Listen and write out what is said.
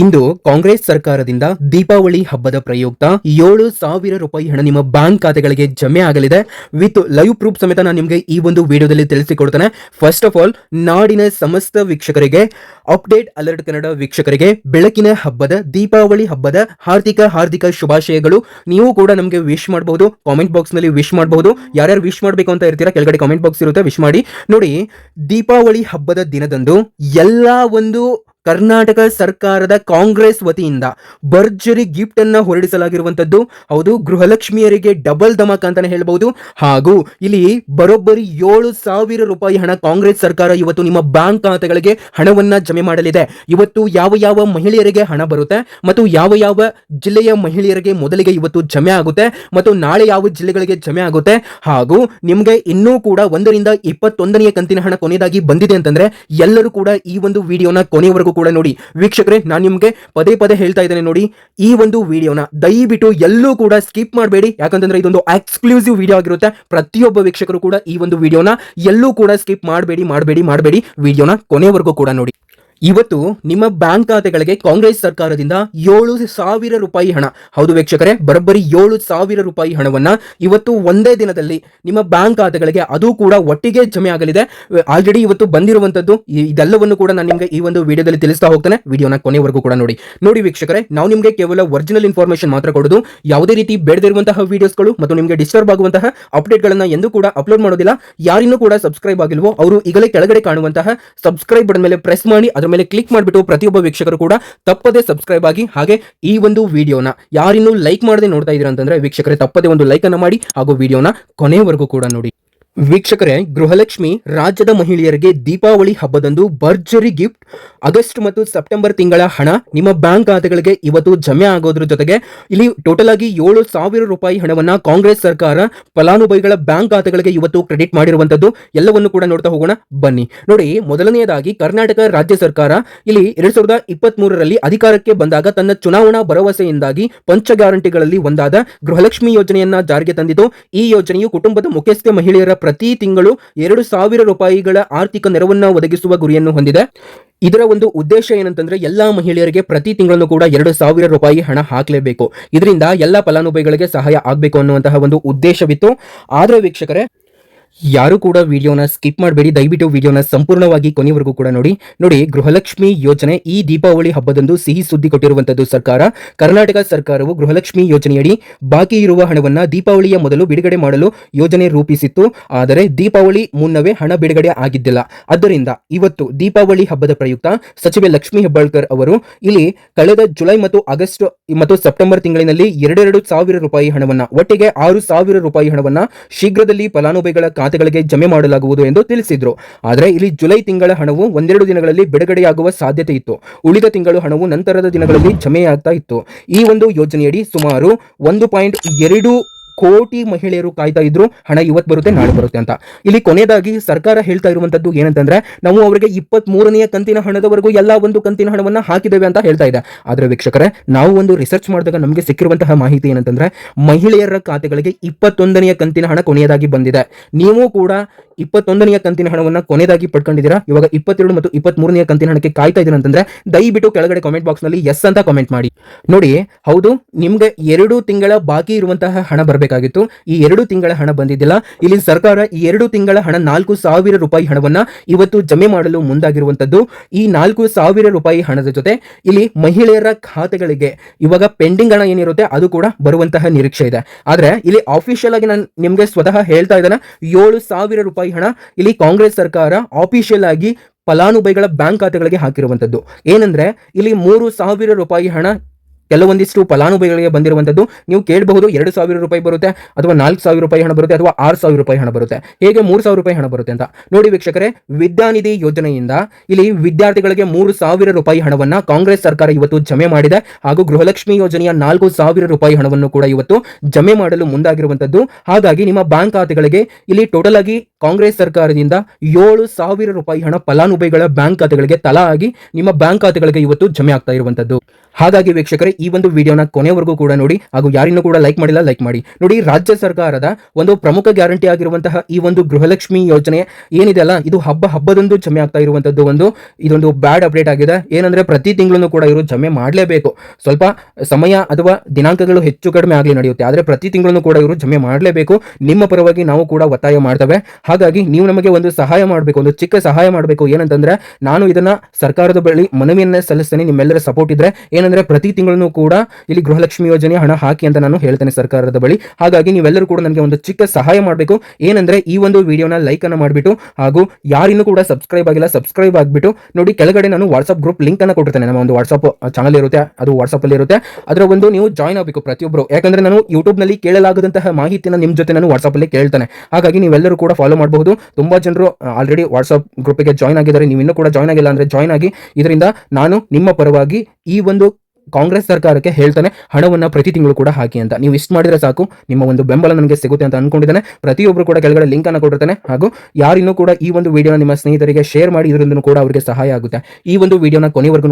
ಇಂದು ಕಾಂಗ್ರೆಸ್ ಸರ್ಕಾರದಿಂದ ದೀಪಾವಳಿ ಹಬ್ಬದ ಪ್ರಯುಕ್ತ ಏಳು ಸಾವಿರ ರೂಪಾಯಿ ಹಣ ನಿಮ್ಮ ಬ್ಯಾಂಕ್ ಖಾತೆಗಳಿಗೆ ಜಮೆ ಆಗಲಿದೆ. ವಿತ್ ಲೈವ್ ಪ್ರೂಫ್ ಸಮೇತ ನಾನು ನಿಮಗೆ ಈ ಒಂದು ವಿಡಿಯೋದಲ್ಲಿ ತಿಳಿಸಿಕೊಡ್ತೇನೆ. ಫಸ್ಟ್ ಆಫ್ ಆಲ್ ನಾಡಿನ ಸಮಸ್ತ ವೀಕ್ಷಕರಿಗೆ ಅಪ್ಡೇಟ್ ಅಲರ್ಟ್ ಕನ್ನಡ ವೀಕ್ಷಕರಿಗೆ, ಬೆಳಕಿನ ಹಬ್ಬದ, ದೀಪಾವಳಿ ಹಬ್ಬದ ಹಾರ್ದಿಕ ಹಾರ್ದಿಕ ಶುಭಾಶಯಗಳು. ನೀವು ಕೂಡ ನಮಗೆ ವಿಶ್ ಮಾಡಬಹುದು ಕಾಮೆಂಟ್ ಬಾಕ್ಸ್ನಲ್ಲಿ ವಿಶ್ ಮಾಡಬಹುದು ಯಾರ್ಯಾರು ವಿಶ್ ಮಾಡಬೇಕು ಅಂತ ಇರ್ತೀರಾ, ಕೆಳಗಡೆ ಕಾಮೆಂಟ್ ಬಾಕ್ಸ್ ಇರುತ್ತೆ ವಿಶ್ ಮಾಡಿ. ನೋಡಿ, ದೀಪಾವಳಿ ಹಬ್ಬದ ದಿನದಂದು ಎಲ್ಲಾ ಒಂದು ಕರ್ನಾಟಕ ಸರ್ಕಾರದ ಕಾಂಗ್ರೆಸ್ ವತಿಯಿಂದ ಭರ್ಜರಿ ಗಿಫ್ಟ್ ಅನ್ನ ಹೊರಡಿಸಲಾಗಿರುವಂತದ್ದು ಹೌದು, ಗೃಹಲಕ್ಷ್ಮಿಯರಿಗೆ ಡಬಲ್ ಧಮಕ ಅಂತಾನೆ ಹೇಳ್ಬಹುದು ಹಾಗೂ ಇಲ್ಲಿ ಬರೋಬ್ಬರಿ ಏಳು ಸಾವಿರ ರೂಪಾಯಿ ಹಣ ಕಾಂಗ್ರೆಸ್ ಸರ್ಕಾರ ಇವತ್ತು ನಿಮ್ಮ ಬ್ಯಾಂಕ್ ಖಾತೆಗಳಿಗೆ ಹಣವನ್ನ ಜಮೆ ಮಾಡಲಿದೆ. ಇವತ್ತು ಯಾವ ಯಾವ ಮಹಿಳೆಯರಿಗೆ ಹಣ ಬರುತ್ತೆ ಮತ್ತು ಯಾವ ಯಾವ ಜಿಲ್ಲೆಯ ಮಹಿಳೆಯರಿಗೆ ಮೊದಲಿಗೆ ಇವತ್ತು ಜಮೆ ಆಗುತ್ತೆ ಮತ್ತು ನಾಳೆ ಯಾವ ಜಿಲ್ಲೆಗಳಿಗೆ ಜಮೆ ಆಗುತ್ತೆ. ಹಾಗೂ ನಿಮ್ಗೆ ಇನ್ನೂ ಕೂಡ ಒಂದರಿಂದ ಇಪ್ಪತ್ತೊಂದನೆಯ ಕಂತಿನ ಹಣ ಕೊನೆಯದಾಗಿ ಬಂದಿದೆ ಅಂತಂದ್ರೆ ಎಲ್ಲರೂ ಕೂಡ ಈ ಒಂದು ವಿಡಿಯೋನ ಕೊನೆಯವರೆಗೂ ಕೂಡ ನೋಡಿ. ವೀಕ್ಷಕರೇ, ನಾನು ನಿಮಗೆ ಪದೇ ಪದೇ ಹೇಳ್ತಾ ಇದ್ದೇನೆ ನೋಡಿ, ಈ ಒಂದು ವಿಡಿಯೋನ ದಯವಿಟ್ಟು ಎಲ್ಲೂ ಕೂಡ ಸ್ಕಿಪ್ ಮಾಡಬೇಡಿ. ಯಾಕಂತಂದ್ರೆ ಇದೊಂದು ಎಕ್ಸ್ಕ್ಲೂಸಿವ್ ವಿಡಿಯೋ ಆಗಿರುತ್ತೆ. ಪ್ರತಿಯೊಬ್ಬ ವೀಕ್ಷಕರು ಕೂಡ ಈ ಒಂದು ವಿಡಿಯೋನ ಎಲ್ಲೂ ಕೂಡ ಸ್ಕಿಪ್ ಮಾಡಬೇಡಿ ಮಾಡಬೇಡಿ ಮಾಡಬೇಡಿ. ವಿಡಿಯೋನ ಕೊನೆವರೆಗೂ ಕೂಡ ನೋಡಿ. ಇವತ್ತು ನಿಮ್ಮ ಬ್ಯಾಂಕ್ ಖಾತೆಗಳಿಗೆ ಕಾಂಗ್ರೆಸ್ ಸರ್ಕಾರದಿಂದ ಏಳು ಸಾವಿರ ರೂಪಾಯಿ ಹಣ. ಹೌದು ವೀಕ್ಷಕರೇ, ಬರೋಬ್ಬರಿ ಏಳು ಸಾವಿರ ರೂಪಾಯಿ ಹಣವನ್ನ ಇವತ್ತು ಒಂದೇ ದಿನದಲ್ಲಿ ನಿಮ್ಮ ಬ್ಯಾಂಕ್ ಖಾತೆಗಳಿಗೆ ಅದು ಕೂಡ ಒಟ್ಟಿಗೆ ಜಮೆ ಆಗಲಿದೆ. ಆಲ್ರೆಡಿ ಇವತ್ತು ಬಂದಿರುವಂತದ್ದು ಇದೆಲ್ಲವನ್ನು ಕೂಡ ನಾನು ನಿಮಗೆ ಈ ಒಂದು ವಿಡಿಯೋದಲ್ಲಿ ತಿಳಿಸ್ತಾ ಹೋಗ್ತೇನೆ. ವಿಡಿಯೋನ ಕೊನೆವರೆಗೂ ಕೂಡ ನೋಡಿ. ನೋಡಿ ವೀಕ್ಷಕರೇ, ನಾವು ನಿಮಗೆ ಕೇವಲ ಒರಿಜಿನಲ್ ಇನ್ಫಾರ್ಮೇಶನ್ ಮಾತ್ರ ಕೊಡೋದು. ಯಾವುದೇ ರೀತಿ ಬೇಡದಿರುವಂತಹ ವಿಡಿಯೋಸ್ಗಳು ಮತ್ತು ನಿಮಗೆ ಡಿಸ್ಟರ್ಬ್ ಆಗುವಂತಹ ಅಪ್ಡೇಟ್ಗಳನ್ನ ಎಂದೂ ಕೂಡ ಅಪ್ಲೋಡ್ ಮಾಡೋದಿಲ್ಲ. ಯಾರಿನ್ನೂ ಕೂಡ ಸಬ್ಸ್ಕ್ರೈಬ್ ಆಗಿಲ್ವೋ, ಅವರು ಈಗಲೇ ಕೆಳಗಡೆ ಕಾಣುವಂತಹ ಸಬ್ಸ್ಕ್ರೈಬ್ ಬಟನ್ ಮೇಲೆ ಪ್ರೆಸ್ ಮಾಡಿ, ಅದರ ಮೇಲೆ ಕ್ಲಿಕ್ ಮಾಡಿಬಿಟ್ಟು ಪ್ರತಿಯೊಬ್ಬ ವೀಕ್ಷಕರು ಕೂಡ ತಪ್ಪದೆ ಸಬ್ಸ್ಕ್ರೈಬ್ ಆಗಿ ಹಾಗೆ ಈ ಒಂದು ವಿಡಿಯೋನ ಯಾರಿನ್ನೂ ಲೈಕ್ ಮಾಡದೆ ನೋಡ್ತಾ ಇದ್ದೀರಾ ಅಂತಂದ್ರೆ ವೀಕ್ಷಕರೇ ತಪ್ಪದೆ ಒಂದು ಲೈಕ್ ಅನ್ನು ಮಾಡಿ ಹಾಗೂ ವಿಡಿಯೋನ ಕೊನೆಯವರೆಗೂ ಕೂಡ ನೋಡಿ. ವೀಕ್ಷಕರೇ, ಗೃಹಲಕ್ಷ್ಮಿ ರಾಜ್ಯದ ಮಹಿಳೆಯರಿಗೆ ದೀಪಾವಳಿ ಹಬ್ಬದಂದು ಭರ್ಜರಿ ಗಿಫ್ಟ್. ಆಗಸ್ಟ್ ಮತ್ತು ಸೆಪ್ಟೆಂಬರ್ ತಿಂಗಳ ಹಣ ನಿಮ್ಮ ಬ್ಯಾಂಕ್ ಖಾತೆಗಳಿಗೆ ಇವತ್ತು ಜಮೆ ಆಗೋದ್ರ ಜೊತೆಗೆ ಇಲ್ಲಿ ಟೋಟಲ್ ಆಗಿ ಏಳು ಸಾವಿರ ರೂಪಾಯಿ ಹಣವನ್ನ ಕಾಂಗ್ರೆಸ್ ಸರ್ಕಾರ ಫಲಾನುಭವಿಗಳ ಬ್ಯಾಂಕ್ ಖಾತೆಗಳಿಗೆ ಇವತ್ತು ಕ್ರೆಡಿಟ್ ಮಾಡಿರುವಂತದ್ದು ಎಲ್ಲವನ್ನು ಕೂಡ ನೋಡ್ತಾ ಹೋಗೋಣ. ಬನ್ನಿ. ನೋಡಿ, ಮೊದಲನೆಯದಾಗಿ ಕರ್ನಾಟಕ ರಾಜ್ಯ ಸರ್ಕಾರ ಇಲ್ಲಿ ಎರಡ್ ಸಾವಿರದ ಇಪ್ಪತ್ತ್ ಅಧಿಕಾರಕ್ಕೆ ಬಂದಾಗ ತನ್ನ ಚುನಾವಣಾ ಭರವಸೆಯಿಂದಾಗಿ ಪಂಚ ಗ್ಯಾರಂಟಿಗಳಲ್ಲಿ ಒಂದಾದ ಗೃಹಲಕ್ಷ್ಮಿ ಯೋಜನೆಯನ್ನ ಜಾರಿಗೆ ತಂದಿತು. ಈ ಯೋಜನೆಯು ಕುಟುಂಬದ ಮುಖ್ಯಸ್ಥ ಮಹಿಳೆಯರ ಪ್ರತಿ ತಿಂಗಳು ಎರಡು ಸಾವಿರ ರೂಪಾಯಿಗಳ ಆರ್ಥಿಕ ನೆರವನ್ನು ಒದಗಿಸುವ ಗುರಿಯನ್ನು ಹೊಂದಿದೆ. ಇದರ ಒಂದು ಉದ್ದೇಶ ಏನಂತಂದ್ರೆ ಎಲ್ಲಾ ಮಹಿಳೆಯರಿಗೆ ಪ್ರತಿ ತಿಂಗಳನ್ನು ಕೂಡ ಎರಡು ಸಾವಿರ ರೂಪಾಯಿ ಹಣ ಹಾಕಲೇಬೇಕು. ಇದರಿಂದ ಎಲ್ಲ ಫಲಾನುಭವಿಗಳಿಗೆ ಸಹಾಯ ಆಗಬೇಕು ಅನ್ನುವಂತಹ ಒಂದು ಉದ್ದೇಶವಿತ್ತು. ಆದರೆ ವೀಕ್ಷಕರೇ ಯಾರು ಕೂಡ ವಿಡಿಯೋನ ಸ್ಕಿಪ್ ಮಾಡಬೇಡಿ. ದಯವಿಟ್ಟು ವಿಡಿಯೋನ ಸಂಪೂರ್ಣವಾಗಿ ಕೊನೆಯವರೆಗೂ ಕೂಡ ನೋಡಿ. ನೋಡಿ, ಗೃಹಲಕ್ಷ್ಮಿ ಯೋಜನೆ ಈ ದೀಪಾವಳಿ ಹಬ್ಬದಂದು ಸಿಹಿ ಸುದ್ದಿ ಕೊಟ್ಟಿರುವಂತದ್ದು ಸರ್ಕಾರ. ಕರ್ನಾಟಕ ಸರ್ಕಾರವು ಗೃಹಲಕ್ಷ್ಮಿ ಯೋಜನೆಯಡಿ ಬಾಕಿ ಇರುವ ಹಣವನ್ನ ದೀಪಾವಳಿಯ ಮೊದಲು ಬಿಡುಗಡೆ ಮಾಡಲು ಯೋಜನೆ ರೂಪಿಸಿತ್ತು. ಆದರೆ ದೀಪಾವಳಿ ಮುನ್ನವೇ ಹಣ ಬಿಡುಗಡೆ ಆಗಿದ್ದಿಲ್ಲ. ಆದ್ದರಿಂದ ಇವತ್ತು ದೀಪಾವಳಿ ಹಬ್ಬದ ಪ್ರಯುಕ್ತ ಸಚಿವೆ ಲಕ್ಷ್ಮಿ ಹೆಬ್ಬಾಳ್ಕರ್ ಅವರು ಇಲ್ಲಿ ಕಳೆದ ಜುಲೈ ಮತ್ತು ಆಗಸ್ಟ್ ಮತ್ತು ಸೆಪ್ಟೆಂಬರ್ ತಿಂಗಳಿನಲ್ಲಿ ಎರಡೆರಡು ಸಾವಿರ ರೂಪಾಯಿ ಹಣವನ್ನ, ಒಟ್ಟಿಗೆ ಆರು ಸಾವಿರ ರೂಪಾಯಿ ಹಣವನ್ನ ಶೀಘ್ರದಲ್ಲಿ ಫಲಾನುಭವಿಗಳ ಖಾತೆಗಳಿಗೆ ಜಮೆ ಮಾಡಲಾಗುವುದು ಎಂದು ತಿಳಿಸಿದ್ರು. ಆದರೆ ಇಲ್ಲಿ ಜುಲೈ ತಿಂಗಳ ಹಣವು ಒಂದೆರಡು ದಿನಗಳಲ್ಲಿ ಬಿಡುಗಡೆಯಾಗುವ ಸಾಧ್ಯತೆ ಇತ್ತು. ಉಳಿದ ತಿಂಗಳು ಹಣವು ನಂತರದ ದಿನಗಳಲ್ಲಿ ಜಮೆಯಾಗ್ತಾ ಇತ್ತು. ಈ ಒಂದು ಯೋಜನೆಯಡಿ ಸುಮಾರು ಒಂದು ಪಾಯಿಂಟ್ ಎರಡು ಕೋಟಿ ಮಹಿಳೆಯರು ಕಾಯ್ತಾ ಇದ್ರು, ಹಣ ಇವತ್ತು ಬರುತ್ತೆ, ನಾಳೆ ಬರುತ್ತೆ ಅಂತ. ಇಲ್ಲಿ ಕೊನೆಯದಾಗಿ ಸರ್ಕಾರ ಹೇಳ್ತಾ ಇರುವಂತದ್ದು ಏನಂತಂದ್ರೆ, ನಾವು ಅವರಿಗೆ ಇಪ್ಪತ್ತ್ ಮೂರನೆಯ ಕಂತಿನ ಹಣದವರೆಗೂ ಎಲ್ಲಾ ಒಂದು ಕಂತಿನ ಹಣವನ್ನ ಹಾಕಿದ್ದೇವೆ ಅಂತ ಹೇಳ್ತಾ ಇದೆ. ಆದ್ರೆ ವೀಕ್ಷಕರೇ, ನಾವು ಒಂದು ರಿಸರ್ಚ್ ಮಾಡಿದಾಗ ನಮಗೆ ಸಿಕ್ಕಿರುವಂತಹ ಮಾಹಿತಿ ಏನಂತಂದ್ರೆ, ಮಹಿಳೆಯರ ಖಾತೆಗಳಿಗೆ ಇಪ್ಪತ್ತೊಂದನೆಯ ಕಂತಿನ ಹಣ ಕೊನೆಯದಾಗಿ ಬಂದಿದೆ. ನೀವು ಕೂಡ ಇಪ್ಪತ್ತೊಂದನೆಯ ಕಂತಿನ ಹಣವನ್ನ ಕೊನೆಯದಾಗಿ ಪಡ್ಕೊಂಡಿದ್ದೀರಾ? ಇವಾಗ ಇಪ್ಪತ್ತೆರಡು ಮತ್ತು ಇಪ್ಪತ್ತ್ ಮೂರನೆಯ ಕಂತಿನ ಹಣಕ್ಕೆ ಕಾಯ್ತಾ ಇದ್ದೀರಾ ಅಂತಂದ್ರೆ, ದಯವಿಟ್ಟು ಕೆಳಗಡೆ ಕಾಮೆಂಟ್ ಬಾಕ್ಸ್ನಲ್ಲಿ ಎಸ್ ಅಂತ ಕಾಮೆಂಟ್ ಮಾಡಿ. ನೋಡಿ, ಹೌದು, ನಿಮ್ಗೆ ಎರಡು ತಿಂಗಳ ಬಾಕಿ ಇರುವಂತಹ ಹಣ ಬರಬೇಕಾಗಿತ್ತು ಈ ಎರಡು ತಿಂಗಳ ಹಣ ಬಂದಿದ್ದಿಲ್ಲ. ಇಲ್ಲಿ ಸರ್ಕಾರ ಈ ಎರಡು ತಿಂಗಳ ಹಣ ನಾಲ್ಕು ಸಾವಿರ ರೂಪಾಯಿ ಹಣವನ್ನ ಇವತ್ತು ಜಮೆ ಮಾಡಲು ಮುಂದಾಗಿರುವಂತದ್ದು. ಈ ನಾಲ್ಕು ಸಾವಿರ ರೂಪಾಯಿ ಹಣದ ಜೊತೆ ಇಲ್ಲಿ ಮಹಿಳೆಯರ ಖಾತೆಗಳಿಗೆ ಇವಾಗ ಪೆಂಡಿಂಗ್ ಹಣ ಏನಿರುತ್ತೆ ಅದು ಕೂಡ ಬರುವಂತಹ ನಿರೀಕ್ಷೆ ಇದೆ. ಆದ್ರೆ ಇಲ್ಲಿ ಆಫಿಷಿಯಲ್ ಆಗಿ ನಾನು ನಿಮ್ಗೆ ಸ್ವತಃ ಹೇಳ್ತಾ ಇದ್ದಾನೆ, ಏಳು ಸಾವಿರ ರೂಪಾಯಿ ಹಣ ಇಲ್ಲಿ ಕಾಂಗ್ರೆಸ್ ಸರ್ಕಾರ ಆಫಿಷಿಯಲ್ ಆಗಿ ಫಲಾನುಭವಿಗಳ ಬ್ಯಾಂಕ್ ಖಾತೆಗಳಿಗೆ ಹಾಕಿರುವಂತದ್ದು. ಏನಂದ್ರೆ ಇಲ್ಲಿ ಮೂರು ಸಾವಿರ ರೂಪಾಯಿ ಹಣ ಕೆಲವೊಂದಿಷ್ಟು ಫಲಾನುಭವಿಗಳಿಗೆ ಬಂದಿರುವಂಥದ್ದು ನೀವು ಕೇಳಬಹುದು ಎರಡು ಸಾವಿರ ರೂಪಾಯಿ ಬರುತ್ತೆ ಅಥವಾ ನಾಲ್ಕು ಸಾವಿರ ರೂಪಾಯಿ ಹಣ ಬರುತ್ತೆ ಅಥವಾ ಆರು ಸಾವಿರ ರೂಪಾಯಿ ಹಣ ಬರುತ್ತೆ. ಹೇಗೆ ಮೂರು ಸಾವಿರ ರೂಪಾಯಿ ಹಣ ಬರುತ್ತೆ ಅಂತ. ನೋಡಿ ವೀಕ್ಷಕರೇ ವಿದ್ಯಾನಿಧಿ ಯೋಜನೆಯಿಂದ ಇಲ್ಲಿ ವಿದ್ಯಾರ್ಥಿಗಳಿಗೆ ಮೂರು ಸಾವಿರ ರೂಪಾಯಿ ಹಣವನ್ನು ಕಾಂಗ್ರೆಸ್ ಸರ್ಕಾರ ಇವತ್ತು ಜಮೆ ಮಾಡಿದೆ. ಹಾಗೂ ಗೃಹಲಕ್ಷ್ಮಿ ಯೋಜನೆಯ ನಾಲ್ಕು ಸಾವಿರ ರೂಪಾಯಿ ಹಣವನ್ನು ಕೂಡ ಇವತ್ತು ಜಮೆ ಮಾಡಲು ಮುಂದಾಗಿರುವಂಥದ್ದು. ಹಾಗಾಗಿ ನಿಮ್ಮ ಬ್ಯಾಂಕ್ ಖಾತೆಗಳಿಗೆ ಇಲ್ಲಿ ಟೋಟಲ್ ಆಗಿ ಕಾಂಗ್ರೆಸ್ ಸರ್ಕಾರದಿಂದ ಏಳು ಸಾವಿರ ರೂಪಾಯಿ ಹಣ ಫಲಾನುಭವಿಗಳ ಬ್ಯಾಂಕ್ ಖಾತೆಗಳಿಗೆ ತಲಾ ಆಗಿ ನಿಮ್ಮ ಬ್ಯಾಂಕ್ ಖಾತೆಗಳಿಗೆ ಇವತ್ತು ಜಮೆ ಆಗ್ತಾ ಇರುವಂತದ್ದು ಹಾಗಾಗಿ ವೀಕ್ಷಕರೇ, ಈ ಒಂದು ವಿಡಿಯೋನ ಕೊನೆವರೆಗೂ ಕೂಡ ನೋಡಿ, ಹಾಗೂ ಯಾರಿನ್ನೂ ಕೂಡ ಲೈಕ್ ಮಾಡಿಲ್ಲ ಲೈಕ್ ಮಾಡಿ. ನೋಡಿ, ರಾಜ್ಯ ಸರ್ಕಾರದ ಒಂದು ಪ್ರಮುಖ ಗ್ಯಾರಂಟಿ ಆಗಿರುವಂತಹ ಈ ಒಂದು ಗೃಹಲಕ್ಷ್ಮಿ ಯೋಜನೆ ಏನಿದೆ ಅಲ್ಲ, ಇದು ಹಬ್ಬ ಹಬ್ಬದಂದು ಜಮೆ ಆಗ್ತಾ ಇರುವಂತದ್ದು ಒಂದು, ಇದೊಂದು ಬ್ಯಾಡ್ ಅಪ್ಡೇಟ್ ಆಗಿದೆ. ಏನಂದ್ರೆ, ಪ್ರತಿ ತಿಂಗಳು ಕೂಡ ಇವರು ಜಮೆ ಮಾಡಲೇಬೇಕು. ಸ್ವಲ್ಪ ಸಮಯ ಅಥವಾ ದಿನಾಂಕಗಳು ಹೆಚ್ಚು ಕಡಿಮೆ ಆಗಲಿ ನಡೆಯುತ್ತೆ. ಆದರೆ ಪ್ರತಿ ತಿಂಗಳು ಕೂಡ ಇವರು ಜಮೆ ಮಾಡಲೇಬೇಕು. ನಿಮ್ಮ ಪರವಾಗಿ ನಾವು ಕೂಡ ಒತ್ತಾಯ ಮಾಡ್ತವೆ. ಹಾಗಾಗಿ ನೀವು ನಮಗೆ ಒಂದು ಸಹಾಯ ಮಾಡಬೇಕು, ಒಂದು ಚಿಕ್ಕ ಸಹಾಯ ಮಾಡಬೇಕು. ಏನಂತಂದ್ರೆ, ನಾನು ಇದನ್ನ ಸರ್ಕಾರದ ಬಳಿ ಮನವಿಯನ್ನ ಸಲ್ಲಿಸ್ತೇನೆ. ನಿಮ್ಮೆಲ್ಲರ ಸಪೋರ್ಟ್ ಇದ್ರೆ. ಏನಂದ್ರೆ ಪ್ರತಿ ತಿಂಗಳು ಕೂಡ ಇಲ್ಲಿ ಗೃಹಲಕ್ಷ್ಮಿ ಯೋಜನೆ ಹಣ ಹಾಕಿ ಅಂತ ನಾನು ಹೇಳ್ತೇನೆ ಸರ್ಕಾರದ ಬಳಿ. ಹಾಗಾಗಿ ನೀವೆಲ್ಲರೂ ಕೂಡ ನನಗೆ ಒಂದು ಚಿಕ್ಕ ಸಹಾಯ ಮಾಡಬೇಕು. ಏನಂದ್ರೆ ಈ ಒಂದು ವಿಡಿಯೋನ ಲೈಕ್ ಅನ್ನು ಮಾಡಿಬಿಟ್ಟು ಹಾಗೂ ಯಾರಿನ್ನೂ ಕೂಡ ಸಬ್ಸ್ಕ್ರೈಬ್ ಆಗಿಲ್ಲ ಸಬ್ಸ್ಕ್ರೈಬ್ ಆಗಿಬಿಟ್ಟು ನೋಡಿ ಕೆಳಗಡೆ ನಾನು ವಾಟ್ಸ್ಆಪ್ ಗ್ರೂಪ್ ಲಿಂಕ್ ಅನ್ನು ಕೊಟ್ಟಿರ್ತೇನೆ. ನಮ್ಮ ಒಂದು ವಾಟ್ಸ್ಆಪ್ ಚಾನಲ್ ಇರುತ್ತೆ, ಅದು ವಾಟ್ಸ್ಆಪ್ ಅಲ್ಲಿ ಇರುತ್ತೆ. ಅದರ ಒಂದು ನೀವು ಜಾಯ್ನ್ ಆಗಬೇಕು ಪ್ರತಿಯೊಬ್ಬರು ಯಾಕಂದ್ರೆ ನಾನು ಯೂಟ್ಯೂಬ್ನಲ್ಲಿ ಕೇಳಲಾಗದಂತಹ ಮಾಹಿತಿನ ನಿಮ್ಮ ಜೊತೆ ನಾನು ವಾಟ್ಸ್ಆಪ್ ಅಲ್ಲಿ ಕೇಳ್ತಾನೆ. ಹಾಗಾಗಿ ನೀವೆಲ್ಲರೂ ಕೂಡ ಫಾಲೋ ಮಾಡಬಹುದು. ತುಂಬಾ ಜನರು ಆಲ್ರೆಡಿ ವಾಟ್ಸ್ಆಪ್ ಗ್ರೂಪಿಗೆ ಜಾಯ್ನ್ ಆಗಿದ್ದಾರೆ. ನೀವು ಇನ್ನೂ ಕೂಡ ಜಾಯ್ನ್ ಆಗಿಲ್ಲ ಅಂದ್ರೆ ಜಾಯ್ನ್ ಆಗಿ. ಇದರಿಂದ ನಾನು ನಿಮ್ಮ ಪರವಾಗಿ ಈ ಒಂದು ಕಾಂಗ್ರೆಸ್ ಸರ್ಕಾರಕ್ಕೆ ಹೇಳ್ತಾನೆ, ಹಣವನ್ನ ಪ್ರತಿ ತಿಂಗಳು ಕೂಡ ಹಾಕಿ ಅಂತ. ನೀವು ಇಷ್ಟು ಮಾಡಿದ್ರೆ ಸಾಕು, ನಿಮ್ಮ ಒಂದು ಬೆಂಬಲ ನನಗೆ ಸಿಗುತ್ತೆ ಅಂತ ಅಂದ್ಕೊಂಡಿದ್ದಾನೆ ಪ್ರತಿಯೊಬ್ಬರು ಕೂಡ ಕೆಳಗಡೆ ಲಿಂಕ್ ಅನ್ನು ಕೊಟ್ಟಿರ್ತಾನೆ. ಹಾಗೂ ಯಾರಿನ್ನೂ ಕೂಡ ಈ ಒಂದು ವಿಡಿಯೋನ ನಿಮ್ಮ ಸ್ನೇಹಿತರಿಗೆ ಶೇರ್ ಮಾಡಿ ಇದರಿಂದ ಕೂಡ ಅವರಿಗೆ ಸಹಾಯ ಆಗುತ್ತೆ. ಈ ಒಂದು ವಿಡಿಯೋನ ಕೊನೆವರೆಗೂ